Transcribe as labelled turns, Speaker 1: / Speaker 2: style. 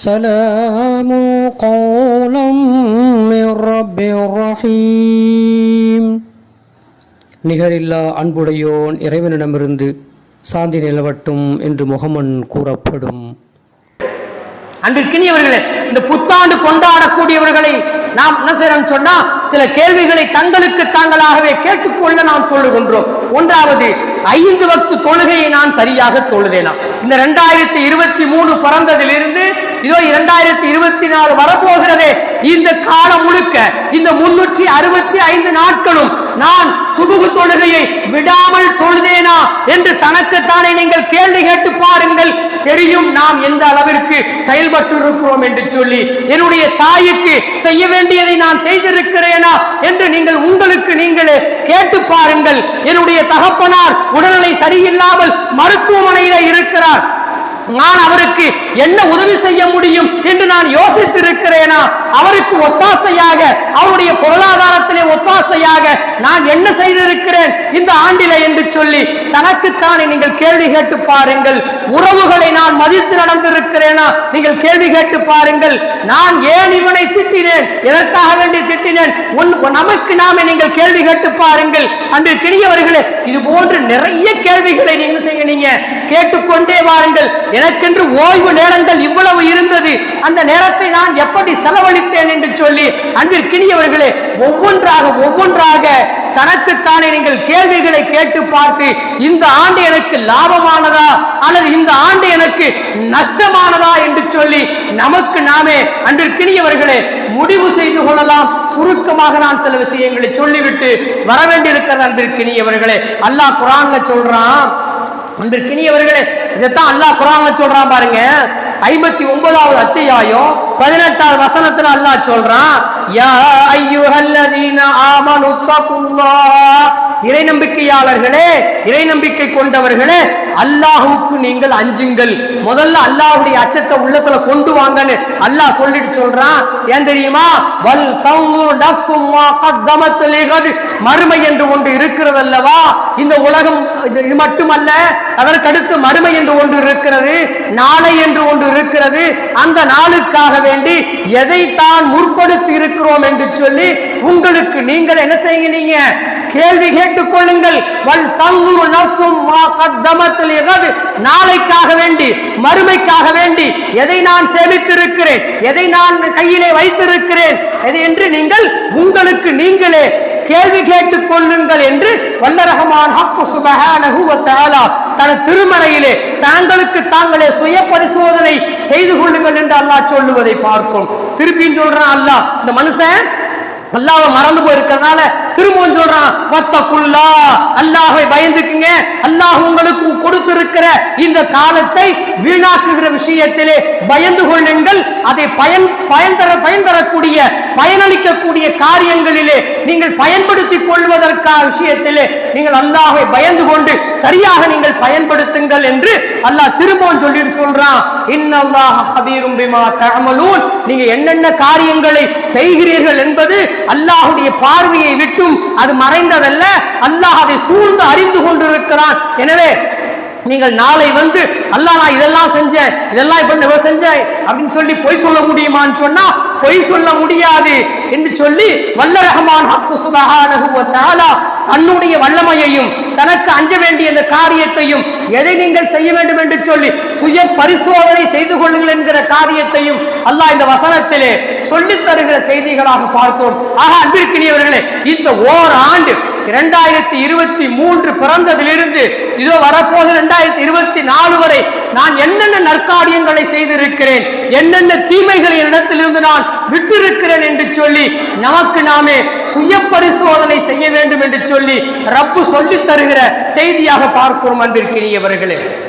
Speaker 1: سلام قولا من رب رحيم நிகரில்லா அன்புடையோன் இறைவனிடமிருந்து சாந்தி நிலவட்டும் என்று முகமன் கூறப்படும்
Speaker 2: அன்பிற்கினியவர்களே இந்த புத்தாண்டு கொண்டாடக்கூடியவர்களை நாம் என்ன செய்யறோம் சொன்னா சில கேள்விகளை தங்களுக்கு தாங்களாகவே கேட்டுக்கொள்ள நாம் சொல்லுகின்றோம் ஒன்றாவது ஐந்து வக்து தொழுகையை நான் சரியாக தொழுதேனா. இந்த ரெண்டாயிரத்தி இருபத்தி மூணு பிறந்ததிலிருந்து இதோ இரண்டாயிரத்தி இருபத்தி நாலு வரப்போகிறதே. இந்த காலம் முழுக்க இந்த முன்னூற்றி அறுபத்தி ஐந்து நாட்களும் நான் சுபுகு தொழுகையை விடாமல் தொழுதேனா என்று தனக்குத்தானே நீங்கள் கேள்வி கேட்டு பாருங்கள். தெரியும் நாம் எந்த அளவிற்கு செயல்பட்டு இருக்கிறோம் என்று சொல்லி என்னுடைய தாய்க்கு செய்ய வேண்டியதை நான் செய்திருக்கிறேனா என்று நீங்கள் உங்களுக்கு நீங்களே கேட்டு பாருங்கள். என்னுடைய தகப்பனார் உடல்நிலை சரியில்லாமல் மருத்துவமனையில இருக்கிறார். நான் அவருக்கு என்ன உதவி செய்ய முடியும் என்று நான் யோசித்திருக்கிறேனா? அவருக்கு ஒத்தாசையாக அவருடைய பொருளாதாரத்திலே ஒத்தாசையாக நான் என்ன செய்திருக்கிறேன்? இந்த ஆண்டில என்று சொல்லி தனக்குத்தானே நீங்கள் கேள்வி கேட்டு பாருங்கள். உறவுகளை நான் மதித்து நடந்திருக்கிறேனா? நீங்கள் கேள்வி கேட்டு பாருங்கள். நான் ஏன் இவனை திட்டினேன்? எதற்காக வேண்டி திட்டினேன்? நமக்கு நாமே நீங்கள் கேள்வி கேட்டு பாருங்கள். அன்று கிணியவர்களே இது போன்று நிறைய கேள்விகளை நீங்க செய்ய நீங்க கேட்டுக்கொண்டே வாருங்கள். எனக்கென்று ஓய்வு நேரங்கள் இவ்வளவு இருந்தது. அந்த நேரத்தை நான் எப்படி செலவழித்தேன் என்று சொல்லி அன்பிற்கினியவர்களே ஒவ்வொன்றாக ஒவ்வொன்றாக தனக்குத்தானே நீங்கள் கேள்விகளை கேட்டு பார்த்து இந்த ஆண்டு எனக்கு லாபமானதா அல்லது இந்த ஆண்டு எனக்கு நஷ்டமானதா என்று சொல்லி நமக்கு நாமே அன்றிற்கினியவர்களே முடிவு செய்து கொள்ளலாம். சுருக்கமாக நான் சில விஷயங்களை சொல்லிவிட்டு வரவேண்டியிருக்கிற அன்பிற்கினியவர்களே அல்லாஹ் குரான்ல சொல்றான் அன்பிற்கினியவர்களே இதைத்தான் அல்லாஹ் குரான்ல சொல்றான் பாருங்க. ஐம்பத்தி ஒன்பதாவது அத்தியாயம் பதினெட்டாவது வசனத்துல அல்லாஹ் சொல்றான் யா ஐயுஹல்லதீன ஆமனு தகுல்லாஹ் இறை நம்பிக்கையாளர்களே இறை நம்பிக்கை கொண்டவர்களே அல்லாஹுக்கு நீங்கள் அஞ்சுங்கள். முதல்ல அல்லாஹுடைய அச்சத்தை உள்ளத்துல கொண்டு வாங்கன்னு அல்லாஹ் சொல்லிட்டு சொல்றான். ஏன் தெரியுமா? வல் தௌமுர் மறுமை என்று ஒன்று இருக்கிறது அல்லவா இந்த உலகம் இது இது மட்டுமல்ல அதற்கடுத்து மறுமை என்று ஒன்று இருக்கிறது நாளை என்று ஒன்று இருக்கிறது. அந்த நாளுக்காக வேண்டி எதை தான் முற்படுத்தி இருக்கிறோம் என்று சொல்லி உங்களுக்கு நீங்கள் என்ன செய்யுங்க கேள்வி கேட்டுக் கொள்ளுங்கள் வல் தங்குரு நஃப்சும் மா கத்தமத் நாளைக்காக வேண்டி மறுமைக்காக வேண்டி எதை நான் சேமித்திருக்கிறேன்? எதை நான் கையிலே வைத்திருக்கிறேன்? எது என்று நீங்கள் உங்களுக்கு நீங்களே கேள்வி கேட்டுக் கொள்ளுங்கள் என்று வல்லரகமான் ஹக்கு சுபஹானஹு வ தன திருமறையிலே தாங்களுக்கு தாங்களே சுய பரிசோதனை செய்து கொள்ளுங்கள் என்று அல்லாஹ் சொல்லுவதை பார்க்கும். திருப்பியும் சொல்றான் அல்லாஹ் இந்த மனுஷன் அல்லாவை மறந்து போயிருக்கிறதுனால திரும்பவும் சொல்றான் வத்தக்குல்லா அல்லாஹை பயந்துக்குங்க. அல்லாஹ் உங்களுக்கு கொடுத்திருக்கிற இந்த காலத்தை வீணாக்குகிற விஷயத்திலே பயந்து கொள்ளுங்கள். அதை பயன் பயன் தர பயன் தரக்கூடிய பயனளிக்கக்கூடிய காரியங்களிலே நீங்கள் பயன்படுத்திக் கொள்வதற்கான விஷயத்திலே நீங்கள் அல்லாஹை பயந்து கொண்டு சரியாக நீங்கள் பயன்படுத்துங்கள் என்று அல்லாஹ் திரும்பவும் சொல்லிட்டு சொல்றான். இன்னல்லாஹ ஹபீரும் பிமா தஅமலூன். நீங்க என்னென்ன காரியங்களை செய்கிறீர்கள் என்பது அல்லாஹ்வுடைய பார்வையை விட்டு அது மறைந்ததல்ல. அல்லாஹ் அதை சூழ்ந்து அறிந்து கொண்டிருக்கிறான். எனவே நீங்கள் நாளை வந்து அல்லாஹ் நான் இதெல்லாம் செஞ்சேன் இதெல்லாம் இப்ப இவ்வளவு செஞ்சேன் அப்படின்னு சொல்லி பொய் சொல்ல முடியுமான்னு சொன்னா பொய் சொல்ல முடியாது என்று சொல்லி வல்ல ரஹமான் ஹக்கு சுபஹானஹு வ தஆலா தன்னுடைய வல்லமையையும் தனக்கு அஞ்ச வேண்டிய இந்த காரியத்தையும் எதை நீங்கள் செய்ய வேண்டும் என்று சொல்லி சுய பரிசோதனை செய்து கொள்ளுங்கள் என்கிற காரியத்தையும் அல்லாஹ் இந்த வசனத்திலே சொல்லித் தருகிற செய்திகளாக பார்க்கிறோம் ஆக அன்பிற்கினியவர்களே இந்த ஓர் ஆண்டு இரண்டாயிரத்தி இருபத்தி மூன்று பிறந்ததிலிருந்து இதோ வரப்போது இரண்டாயிரத்தி இருபத்தி நாலு வரை நான் என்னென்ன நற்காரியங்களை செய்திருக்கிறேன் என்னென்ன தீமைகளை இடத்திலிருந்து நான் விட்டிருக்கிறேன் என்று சொல்லி நமக்கு நாமே சுய பரிசோதனை செய்ய வேண்டும் என்று சொல்லி ரப்பு சொல்லித் தருகிற செய்தியாக பார்க்கிறோம் அன்பிற்கினியவர்களே.